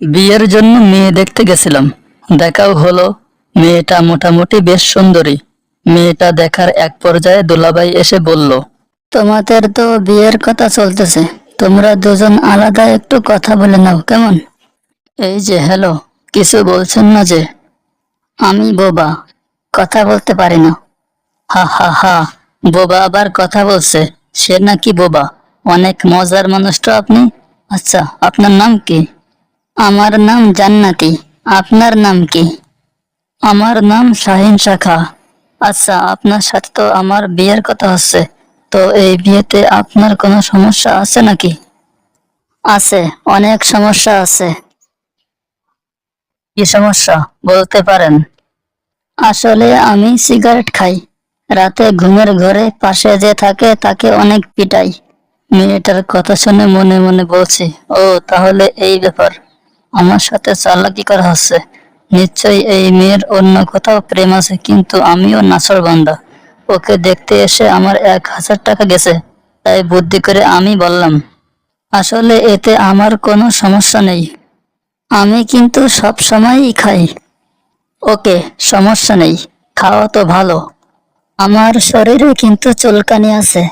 বিয়ের জন্য মেয়ে দেখতে গেছিলাম। দেখাও হলো মেয়েটা মোটামুটি বেশ সুন্দরী। মেয়েটা দেখার এক পর্যায়ে দুলাভাই এসে বলল তোমাদের তো বিয়ের কথা চলতেছে তোমরা দুজন আলাদা একটু কথা বলে নাও কেমন? এই যে হ্যালো কিছু বলছেন না যে আমি বোবা কথা বলতে পারি না। হা হা হা বোবা আবার কথা বলছে সে নাকি বোবা অনেক মজার মানুষ তো আপনি। আচ্ছা আপনার নাম কি? আমার নাম জান্নাতি। আপনার নাম কি? আমার নাম শাহিন শাখা। আচ্ছা আপনার সাথে তো আমার বিয়ের কথা হচ্ছে তো এই বিয়েতে আপনার কোনো সমস্যা আছে নাকি? আছে, অনেক সমস্যা আছে। কি সমস্যা? বলতে পারেন। আসলে আমি সিগারেট খাই। রাতে ঘুমের ঘরে পাশে যে থাকে, তাকে অনেক পিটাই। মেয়েটার কথা শুনে মনে মনে বলছি, ও, তাহলে এই ব্যাপার। আমার সাথে চালাকি করা হচ্ছে। নিশ্চয়ই এই মেয়ের অন্য কোথাও প্রেম আছে, কিন্তু আমিও নাসর বান্দা। ওকে দেখতে এসে আমার এক হাজার টাকা গেছে, তাই বুদ্ধি করে আমি বললাম, আসলে এতে আমার কোনো সমস্যা নেই। আমি কিন্তু সব সময়ই খাই। ওকে, সমস্যা নেই, খাওয়া তো ভালো। আমার শরীরে কিন্তু চুলকানি আছে।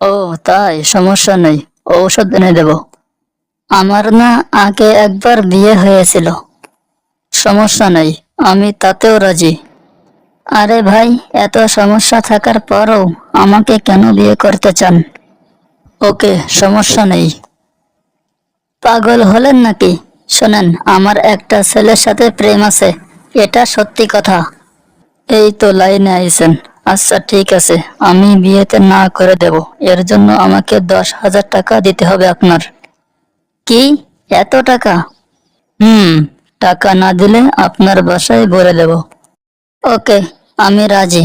ও, তাই সমস্যা নেই। ঔষধ এনে দেব। আমার না আগে একবার বিয়ে হয়েছিল। সমস্যা নেই, আমি তাতেও রাজি। আরে ভাই, এত সমস্যা থাকার পরও আমাকে কেন বিয়ে করতে চান? ওকে, সমস্যা নেই। পাগল হলেন নাকি? শোনেন, আমার একটা ছেলের সাথে প্রেম আছে, এটা সত্যি কথা। এই তো লাইনে আইছেন। আচ্ছা ঠিক আছে, আমি বিয়েতে না করে দেব। এর জন্য আমাকে দশ হাজার টাকা দিতে হবে আপনার। কি? এত টাকা? হুম টাকা না দিলে আপনার বাসায় ভরে দেব। ওকে আমি রাজি।